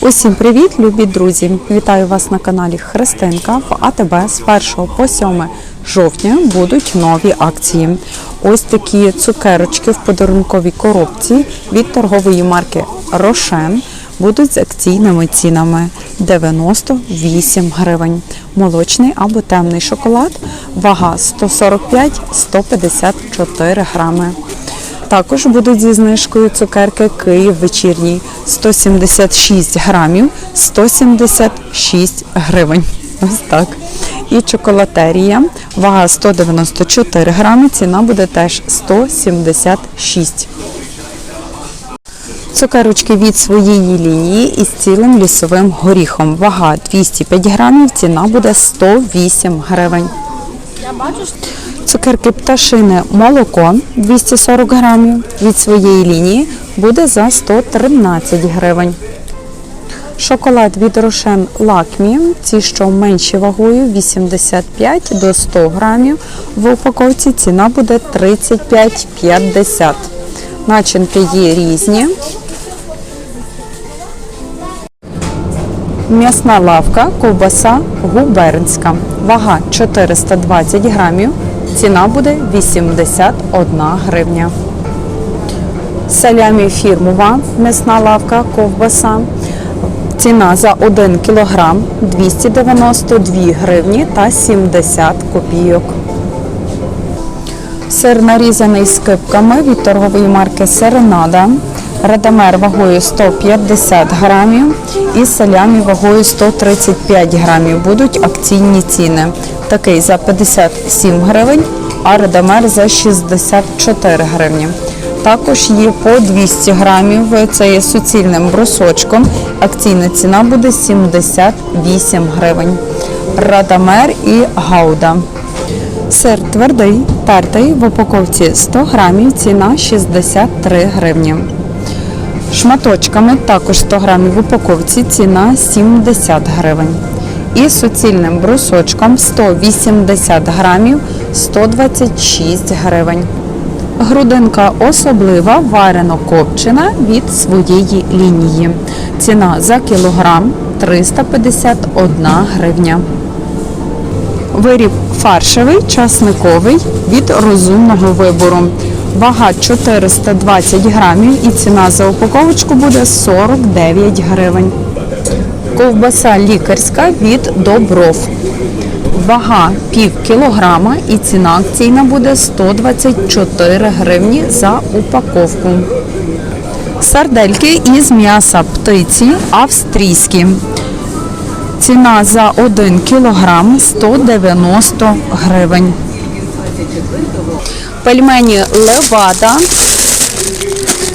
Усім привіт, любі друзі! Вітаю вас на каналі Христинка. В АТБ з 1 по 7 жовтня будуть нові акції. Ось такі цукерочки в подарунковій коробці від торгової марки Рошен будуть з акційними цінами 98 гривень. Молочний або темний шоколад, вага 145-154 грами. Також будуть зі знижкою цукерки Київ вечірній 176 грамів 176 гривень. Ось так. І чоколатерія, вага 194 грами, ціна буде теж 176. Цукерочки від своєї лінії із цілим лісовим горіхом. Вага 205 грамів, ціна буде 108 гривень. Цукерки пташине молоко 240 грамів від своєї лінії буде за 113 гривень. Шоколад від Рошен Лакмі, ці що менші вагою 85 до 100 грамів. В упаковці ціна буде 35,50. Начинки є різні. М'ясна лавка, ковбаса губернська. Вага 420 грамів. Ціна буде 81 гривня. Салямі фірмова м'ясна лавка, ковбаса. Ціна за 1 кілограм 292 гривні та 70 копійок. Сир нарізаний скипками від торгової марки Серенада. Радамер вагою 150 грамів і салямі вагою 135 грамів. Будуть акційні ціни. Такий за 57 гривень, а радамер за 64 гривні. Також є по 200 грамів, це є суцільним брусочком. Акційна ціна буде 78 гривень. Радамер і гауда. Сир твердий, тертий в упаковці 100 грамів, ціна 63 гривні. Шматочками також 100 грамів в упаковці, ціна 70 гривень. І суцільним брусочком 180 грамів 126 гривень. Грудинка особлива, варено копчена від своєї лінії. Ціна за кілограм 351 гривня. Виріб фаршевий, часниковий від розумного вибору. Вага 420 грамів і ціна за упаковочку буде 49 гривень. Ковбаса лікарська від Добров. Вага пів кілограма і ціна акційна буде 124 гривні за упаковку. Сардельки із м'яса птиці австрійські. Ціна за 1 кілограм 190 гривень. Пельмені Левада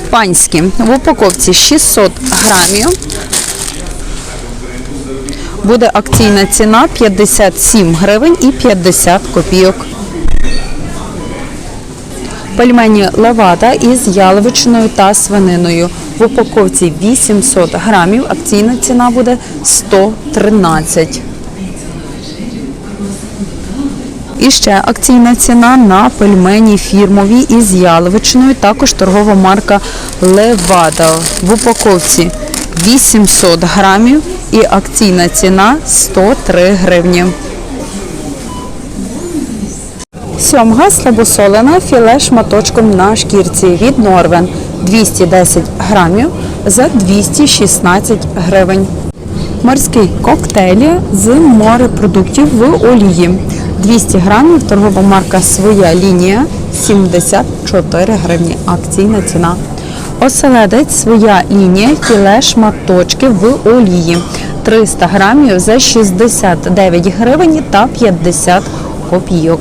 панські в упаковці 600 грамів. Буде акційна ціна 57 гривень і 50 копійок. Пельмені Левада із яловичиною та свининою. В упаковці 800 грамів. Акційна ціна буде 113. І ще акційна ціна на пельмені фірмові із яловичиною, також торгова марка Левада. В упаковці 800 грамів і акційна ціна 103 гривні. Сьомга слабосолена філе шматочком на шкірці від Норвен 210 грамів за 216 гривень. Морські коктейлі з морепродуктів в олії. 200 грамів, торгова марка Своя лінія 74 гривні. Акційна ціна. Оселедець своя лінія, філе шматочки в олії. 300 грамів за 69 гривень та 50 копійок.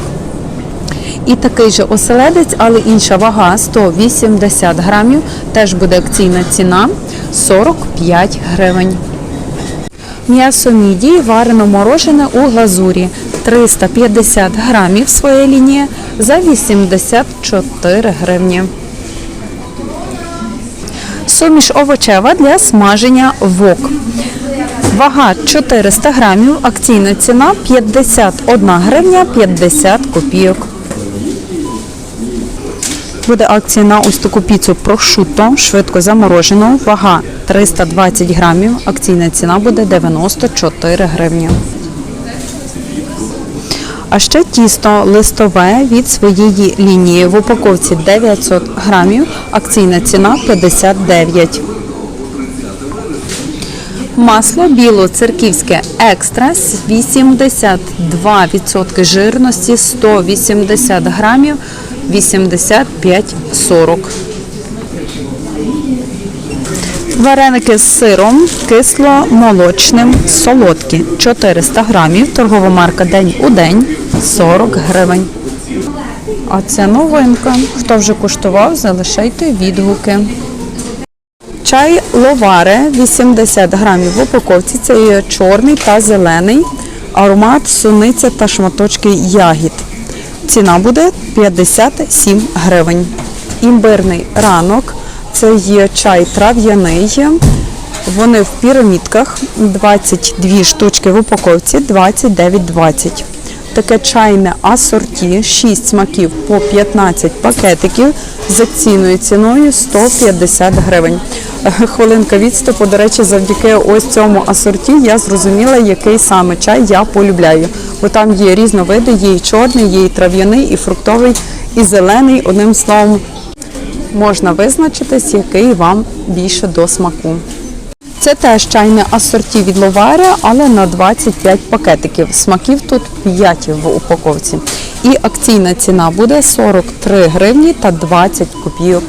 І такий же оселедець, але інша вага 180 грамів. Теж буде акційна ціна 45 гривень. М'ясо мідії варено морожене у глазурі 350 грамів своя лінія за 84 гривні. Суміш овочева для смаження вок. Вага 400 грамів, акційна ціна 51 гривня 50 копійок. Буде акція на ось таку піцу прошутто, швидко заморожену. Вага 320 грамів. Акційна ціна буде 94 гривні. А ще тісто листове від своєї лінії в упаковці 900 грамів. Акційна ціна 59. Масло білоцерківське екстра з 82% жирності 180 грамів 85,40. Вареники з сиром кисло-молочним солодкі 400 грамів. Торгова марка День у день 40 гривень. А це новинка. Хто вже куштував, залишайте відгуки. Чай ловаре 80 грамів в упаковці. Це є чорний та зелений. Аромат, суниця та шматочки ягід. Ціна буде 57 гривень. Імбирний ранок. Це є чай трав'яний. Вони в пірамідках 22 штучки в упаковці 29,20. Таке чайне асорті, 6 смаків по 15 пакетиків з акційною ціною 150 гривень. Хвилинка відступу, до речі, завдяки ось цьому асорті я зрозуміла, який саме чай я полюбляю. Бо там є різновиди, є і чорний, є і трав'яний, і фруктовий, і зелений. Одним словом, можна визначитись, який вам більше до смаку. Це теж чайне асорті від Ловаря, але на 25 пакетиків. Смаків тут 5 в упаковці. І акційна ціна буде 43 гривні та 20 копійок.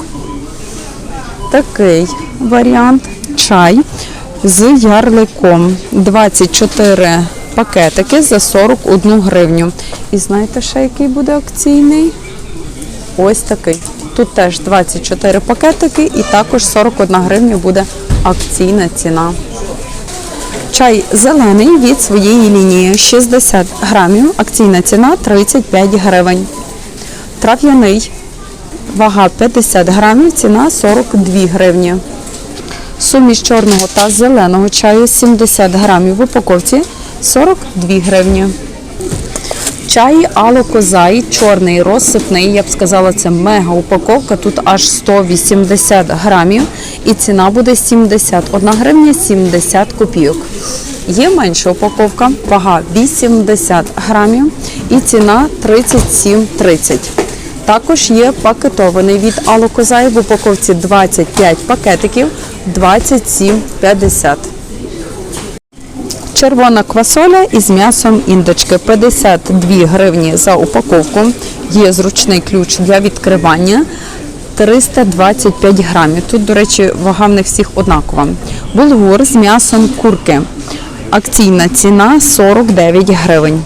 Такий варіант чай з ярликом. 24 пакетики за 41 гривню. І знаєте ще, який буде акційний? Ось такий. Тут теж 24 пакетики і також 41 гривня буде акційна ціна. Чай зелений від своєї лінії 60 грамів, акційна ціна 35 гривень. Трав'яний, вага 50 грамів, ціна 42 гривні. Суміш чорного та зеленого чаю 70 грамів в упаковці 42 гривні. Чай Алокозай, чорний розсипний, я б сказала, це мега упаковка. Тут аж 180 грамів і ціна буде 71 гривня 70 копійок. Є менша упаковка, вага 80 грамів і ціна 37,30. Також є пакетований від Алокозай в упаковці 25 пакетиків 27,50. Червона квасоля із м'ясом індички 52 гривні за упаковку. Є зручний ключ для відкривання. 325 грамів. Тут, до речі, вага в них всіх однакова. Булгур з м'ясом курки. Акційна ціна 49 гривень.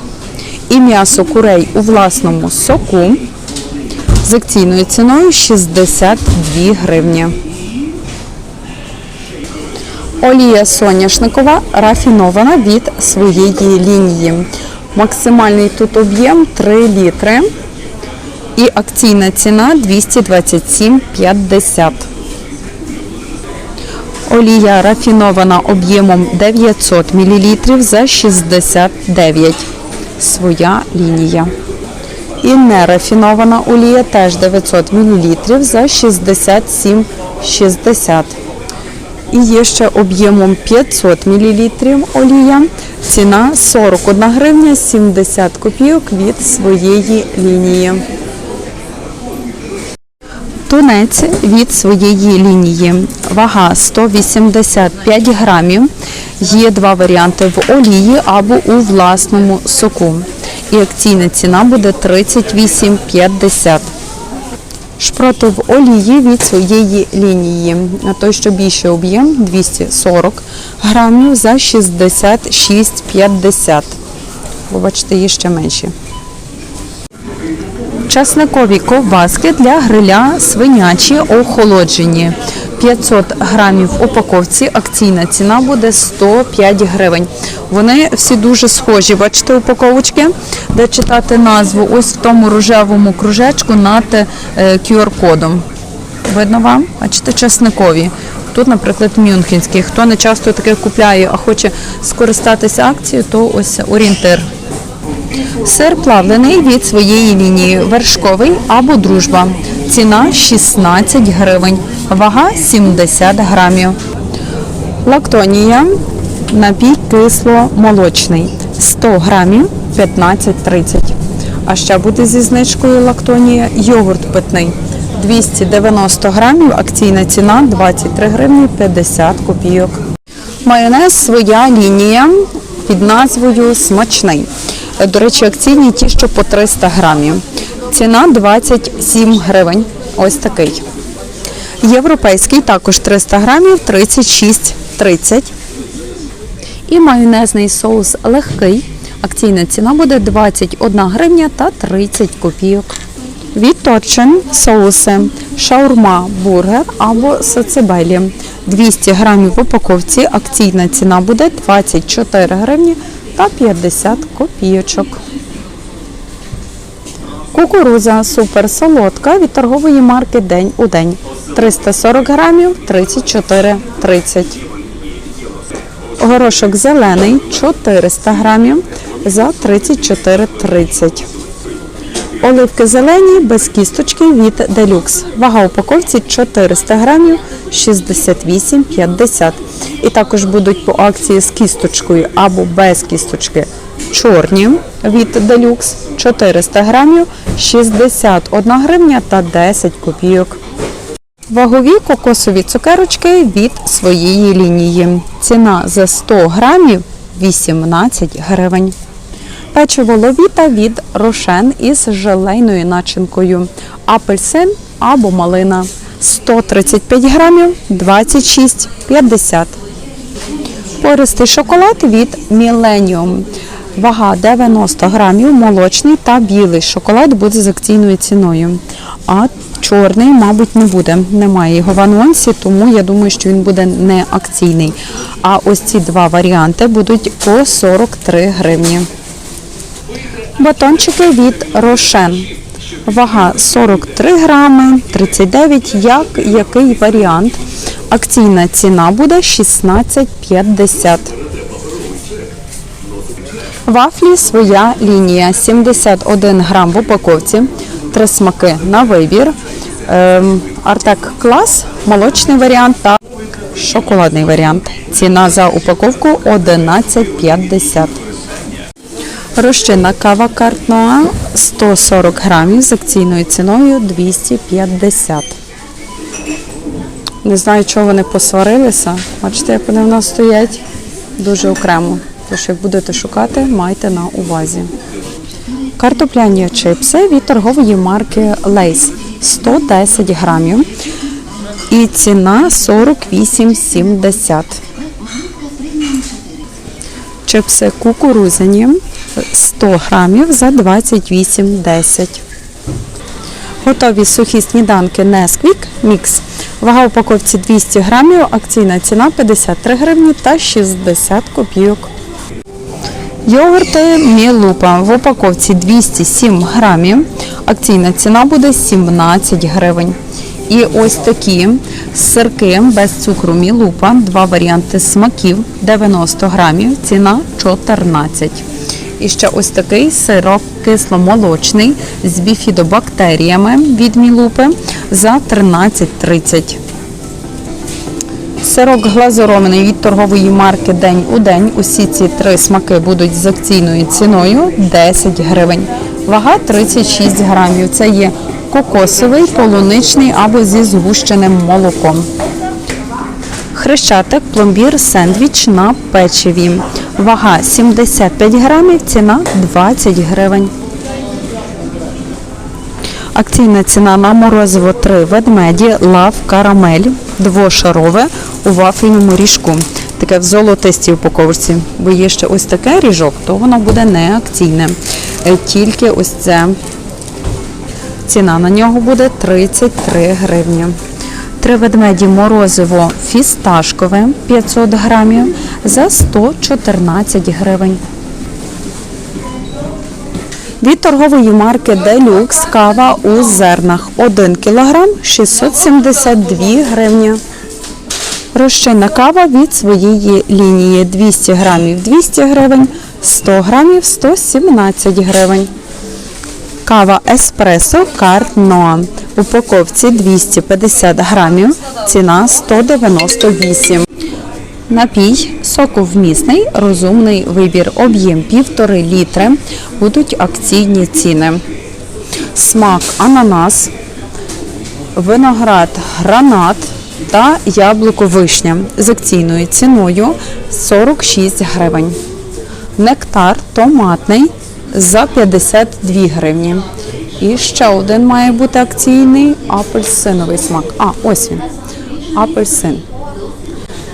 І м'ясо курей у власному соку з акційною ціною 62 гривні. Олія соняшникова рафінована від своєї лінії. Максимальний тут об'єм 3 літри. І акційна ціна 227,50. Олія рафінована об'ємом 900 мл за 69. Своя лінія. І нерафінована олія теж 900 мл за 67,60. І є ще об'ємом 500 мл олія. Ціна 41 гривня 70 копійок від своєї лінії. Тунець від своєї лінії. Вага 185 грамів. Є два варіанти в олії або у власному соку. І акційна ціна буде 38,50. Шпроти в олії від своєї лінії. А той, що більший об'єм 240 грамів за 66,50. Ви бачите, є ще менші. Часникові ковбаски для гриля свинячі охолоджені. 500 грамів упаковці. Акційна ціна буде 105 гривень. Вони всі дуже схожі. Бачите упаковочки, де читати назву. Ось в тому рожевому кружечку над е, QR-кодом. Видно вам? Бачите, часникові. Тут, наприклад, мюнхенський. Хто не часто таке купляє, а хоче скористатися акцією, то ось орієнтир. Сир плавлений від своєї лінії вершковий або дружба. Ціна 16 гривень, вага 70 грамів. Лактонія напій кисло-молочний 100 грамів 15,30. А ще буде зі знижкою лактонія йогурт питний 290 грамів, акційна ціна 23 гривні 50 копійок. Майонез своя лінія під назвою Смачний. До речі, акційні ті, що по 300 грамів. Ціна 27 гривень. Ось такий. Європейський також 300 грамів 36,30. І майонезний соус легкий. Акційна ціна буде 21 гривня та 30 копійок. Від Торчин соуси шаурма, бургер або сацебелі. 200 грамів в упаковці. Акційна ціна буде 24 гривні та 50 копійочок. Кукуруза супер солодка від торгової марки День у день. 340 грамів 34,30. Горошок зелений 400 грамів за 34,30. Оливки зелені без кісточки від Deluxe. Вага упаковці 400 грамів 68,50. І також будуть по акції з кісточкою або без кісточки чорні від Deluxe 400 грамів 61 гривня та 10 копійок. Вагові кокосові цукерочки від своєї лінії. Ціна за 100 грамів 18 гривень. Печиво ловіта від рошен із желейною начинкою. Апельсин або малина. 135 грамів 26,50. Пористий шоколад від Millennium. Вага 90 грамів, молочний та білий шоколад буде з акційною ціною. А чорний, мабуть, не буде. Немає його в анонсі, тому я думаю, що він буде не акційний. А ось ці два варіанти будуть по 43 гривні. Батончики від Рошен. Вага 43 грами, 39, як який варіант. Акційна ціна буде 16,50. Вафлі своя лінія 71 грам в упаковці, три смаки на вибір. Ем, Артек клас, молочний варіант та шоколадний варіант. Ціна за упаковку 11,50. Розчинна кава картна 140 грамів з акційною ціною 250. Не знаю, чого вони посварилися. Бачите, як вони в нас стоять дуже окремо. Тож, як будете шукати, майте на увазі. Картопляні чипси від торгової марки Lays 110 грамів. І ціна 48,70. Чипси кукурузяні 100 грамів за 28,10. Готові сухі сніданки Nesquik Mix. Вага упаковці 200 грамів, акційна ціна 53 гривні та 60 копійок. Йогурти Мілупа в упаковці 207 грамів. Акційна ціна буде 17 гривень. І ось такі сирки без цукру Мілупа, два варіанти смаків 90 грамів, ціна 14. І ще ось такий сирок кисломолочний з біфідобактеріями від Мілупи за 13,30. Сирок глазурований від торгової марки День у день. Усі ці три смаки будуть з акційною ціною 10 гривень. Вага 36 грамів. Це є кокосовий, полуничний або зі згущеним молоком. Хрещатик, пломбір, сендвіч на печиві. Вага 75 грамів, ціна 20 гривень. Акційна ціна на морозиво 3 ведмеді, лав, карамель, двошарове у вафельному ріжку. Таке в золотистій упаковці. Бо є ще ось таке ріжок, то воно буде не акційне. Е, Тільки ось це. Ціна на нього буде 33 гривні. Три ведмеді морозиво фісташкове 500 грамів за 114 гривень. Від торгової марки Deluxe кава у зернах 1 кг 672 гривні. Розчинна кава від своєї лінії 200 грамів 200 гривень, 100 грамів 117 гривень. Кава еспресо карт Ноа. Упаковці 250 грамів, ціна 198. Напій соковмісний, розумний вибір, об'єм 1,5 літри, будуть акційні ціни. Смак ананас, виноград гранат та яблуко вишня з акційною ціною 46 гривень. Нектар томатний за 52 гривні. І ще один має бути акційний апельсиновий смак. А, ось він. Апельсин.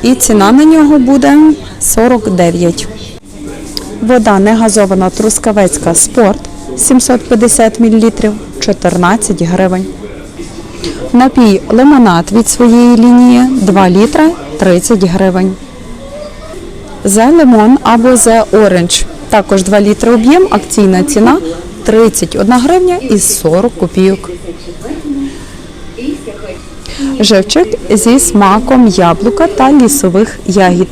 І ціна на нього буде 49. Вода негазована трускавецька спорт 750 мл 14 гривень. Напій лимонад від своєї лінії 2 літра 30 гривень. The Lemon або The Orange. Також 2 літри об'єм, акційна ціна 31 гривня і 40 копійок. Живчик зі смаком яблука та лісових ягід.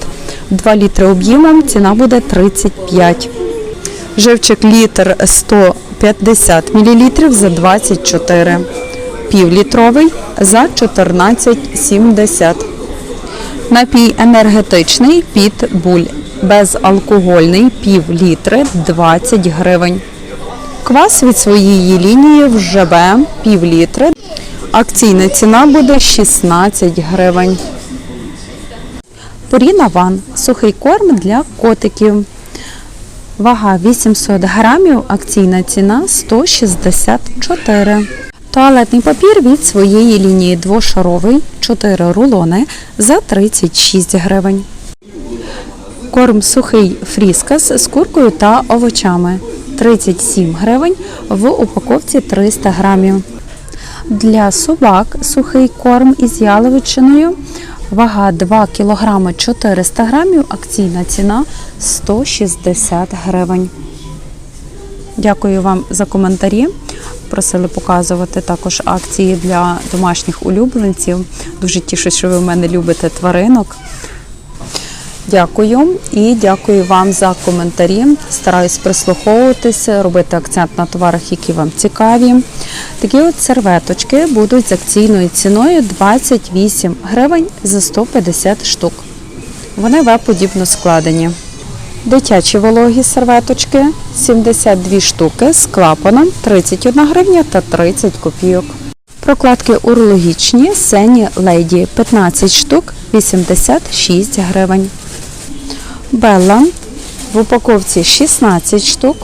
2 літри об'ємом, ціна буде 35. Живчик літр 150 мл за 24. Півлітровий за 14,70. Напій енергетичний під буль. Безалкогольний пів літри 20 гривень. Квас від своєї лінії в ЖБ пів літри. Акційна ціна буде 16 гривень. Purina Ван сухий корм для котиків. Вага 800 грамів, акційна ціна 164. Туалетний папір від своєї лінії двошаровий 4 рулони за 36 гривень. Корм сухий фріскас з куркою та овочами 37 гривень в упаковці 300 грамів. Для собак сухий корм із яловичиною. Вага 2 кг 400 грамів, акційна ціна 160 гривень. Дякую вам за коментарі. Просили показувати також акції для домашніх улюбленців. Дуже тішусь, що ви в мене любите тваринок. Дякую і дякую вам за коментарі. Стараюсь прислуховуватися, робити акцент на товарах, які вам цікаві. Такі от серветочки будуть з акційною ціною 28 гривень за 150 штук. Вони В-подібно складені. Дитячі вологі серветочки 72 штуки з клапаном 31 гривня та 30 копійок. Прокладки урологічні Сені Леді 15 штук 86 гривень. Белла в упаковці 16 штук.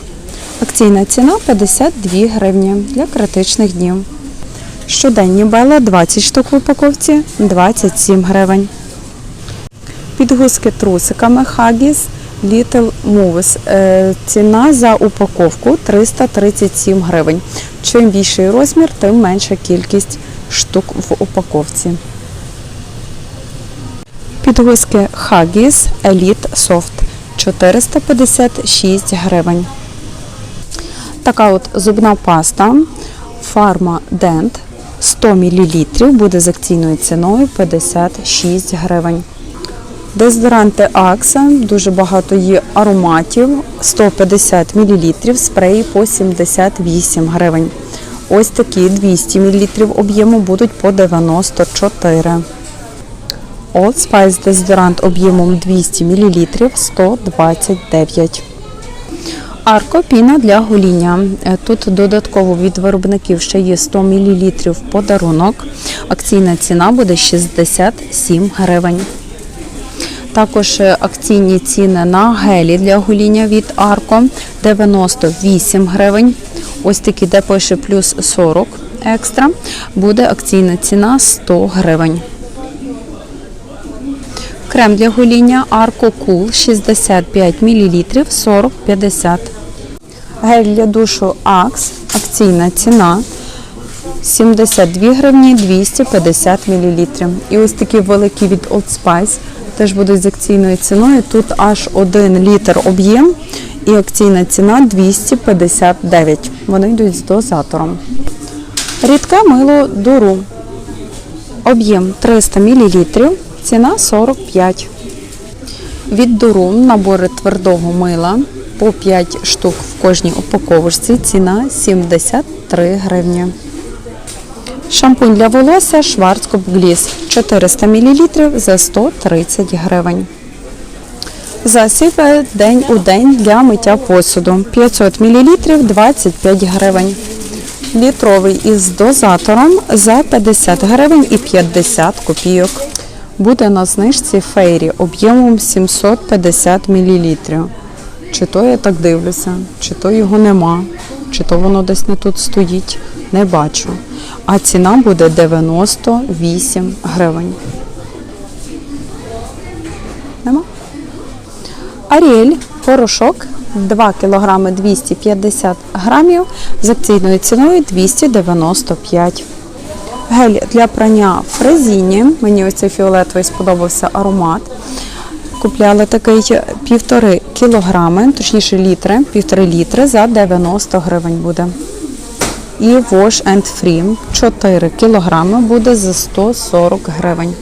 Акційна ціна 52 гривні для критичних днів. Щоденні Белла 20 штук в упаковці 27 гривень. Підгузки трусиками Huggies Little Moves. Е, Ціна за упаковку 337 гривень. Чим більший розмір, тим менша кількість штук в упаковці. Підгузки Huggies Elite Soft 456 гривень. Така от зубна паста Pharma Dent 100 мл буде з акційною ціною 56 гривень. Дезодоранти Акса, дуже багато є ароматів, 150 мл, спреї по 78 гривень. Ось такі 200 мл об'єму будуть по 94. Old Spice дезодорант об'ємом 200 мл 129. Арко піна для гоління. Е, Тут додатково від виробників ще є 100 мл подарунок. Акційна ціна буде 67 гривень. Також е, акційні ціни на гелі для гоління від Арко 98 гривень. Ось такі, де пише плюс 40 екстра, буде акційна ціна 100 гривень. Крем для гоління Арко Кул 65 мл 40,50. Гель для душу Акс. Акційна ціна 72 гривні 250 мл. І ось такі великі від Old Spice теж будуть з акційною ціною. Тут аж 1 літр об'єм і акційна ціна 259. Вони йдуть з дозатором. Рідке мило дуру. Об'єм 300 мл. Ціна 45. Від Дурум набори твердого мила по 5 штук в кожній упаковочці. Ціна 73 гривні. Шампунь для волосся Schwarzkopf Gliss 400 мл за 130 гривень. Засіб е, день у день для миття посуду 500 мл 25 гривень. Літровий із дозатором за 50 гривень і 50 копійок. Буде на знижці фейрі об'ємом 750 мл. Чи то я так дивлюся, чи то його нема, чи то воно десь не тут стоїть, не бачу. А ціна буде 98 гривень. Нема? Аріель порошок 2 кг 250 грамів з акційною ціною 295. Гель для прання фрезіні. Мені ось цей фіолетовий сподобався аромат. Купляли такий півтори кілограми, точніше літри, півтори літри за 90 гривень буде. І Wash and Free 4 кілограми буде за 140 гривень.